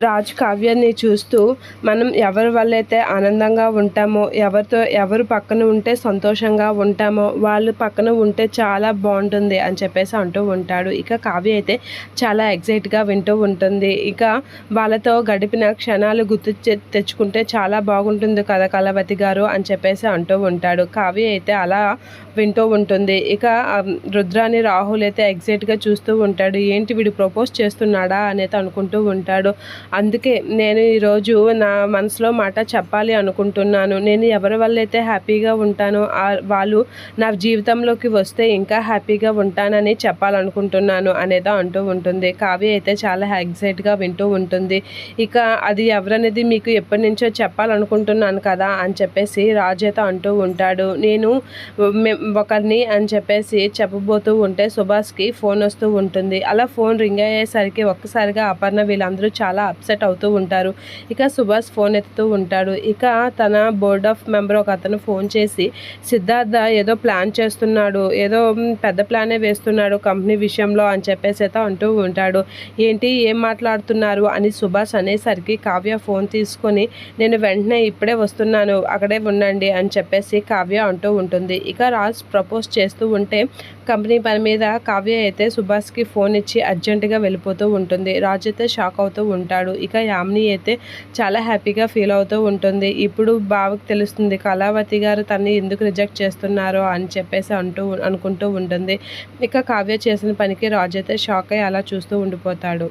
రాజు కావ్యాన్ని చూస్తూ మనం ఎవరి వల్లైతే ఆనందంగా ఉంటామో ఎవరితో ఎవరు పక్కన ఉంటే సంతోషంగా ఉంటామో వాళ్ళు పక్కన ఉంటే చాలా బాగుంటుంది అని చెప్పేసి అంటూ ఉంటాడు. ఇక కావ్య అయితే చాలా ఎగ్జైట్గా వింటూ ఉంటుంది. ఇక వాళ్ళతో గడిపిన క్షణాలు గుర్తు తెచ్చుకుంటే చాలా బాగుంటుంది కదా కలవతి గారు అని చెప్పేసి అంటూ ఉంటాడు. కావ్య అయితే అలా వింటూ ఉంటుంది. ఇక రుద్రాని రాహుల్ అయితే ఎగ్జైట్గా చూస్తూ ఉంటాడు. ఏంటి వీడు ప్రపోజ్ చేస్తున్నాడా? అనేది అనుకుంటూ ఉంటాడు. అందుకే నేను ఈరోజు నా మనసులో మాట చెప్పాలి అనుకుంటున్నాను. నేను ఎవరి వల్ల అయితే హ్యాపీగా ఉంటానో వాళ్ళు నా జీవితంలోకి వస్తే ఇంకా హ్యాపీగా ఉంటానని చెప్పాలనుకుంటున్నాను అనేది అంటూ ఉంటుంది. కావ్య అయితే చాలా ఎగ్జైట్గా వింటూ ఉంటుంది. ఇక అది ఎవరనేది మీకు ఎప్పటి నుంచో చెప్పాలనుకుంటున్నాను కదా అని చెప్పేసి రాజేత అంటూ ఉంటాడు. నేను ఒకరిని అని చెప్పేసి చెప్పబోతూ ఉంటే సుభాష్కి ఫోన్ వస్తూ ఉంటుంది. అలా ఫోన్ రింగ్ అయ్యేసరికి ఒక్కసారిగా అపర్ణ వీళ్ళందరూ చాలా అప్సెట్ అవుతూ ఉంటారు. ఇక సుభాష్ ఫోన్ ఎత్తుతూ ఉంటాడు. ఇక తన బోర్డ్ ఆఫ్ మెంబర్ ఒక అతను ఫోన్ చేసి సిద్ధార్థ ఏదో ప్లాన్ చేస్తున్నాడు. ఏదో పెద్ద ప్లానే వేస్తున్నాడు కంపెనీ విషయంలో అని చెప్పేసి అయితే అంటూ ఉంటాడు. ఏంటి? ఏం మాట్లాడుతున్నారు? అని సుభాష్ అనేసరికి కావ్య ఫోన్ తీసుకొని నేను వెంటనే ఇప్పుడే వస్తున్నాను. అక్కడే ఉండండి అని చెప్పేసి కావ్య అంటూ ఉంటుంది. ఇక రాజ్ ప్రపోజ్ చేస్తూ ఉంటే కంపెనీ పని మీద కావ్య అయితే సుభాష్కి ఫోన్ ఇచ్చి అర్జెంటుగా వెళ్ళిపోతూ ఉంటుంది. రాజ్ అయితే షాక్ అవుతూ ఉంటాడు. ఉంటాడు ఇక యామిని అయితే చాలా హ్యాపీగా ఫీల్ అవుతూ ఉంటుంది. ఇప్పుడు బావకు తెలుస్తుంది కళావతి గారు తన్ని ఎందుకు రిజెక్ట్ చేస్తున్నారో అని చెప్పేసి అంటూ అనుకుంటూ ఉంటుంది. ఇక కావ్య చేసిన పనికి రాజు అయితే షాక్ అయ్యి అలా చూస్తూ ఉండిపోతాడు.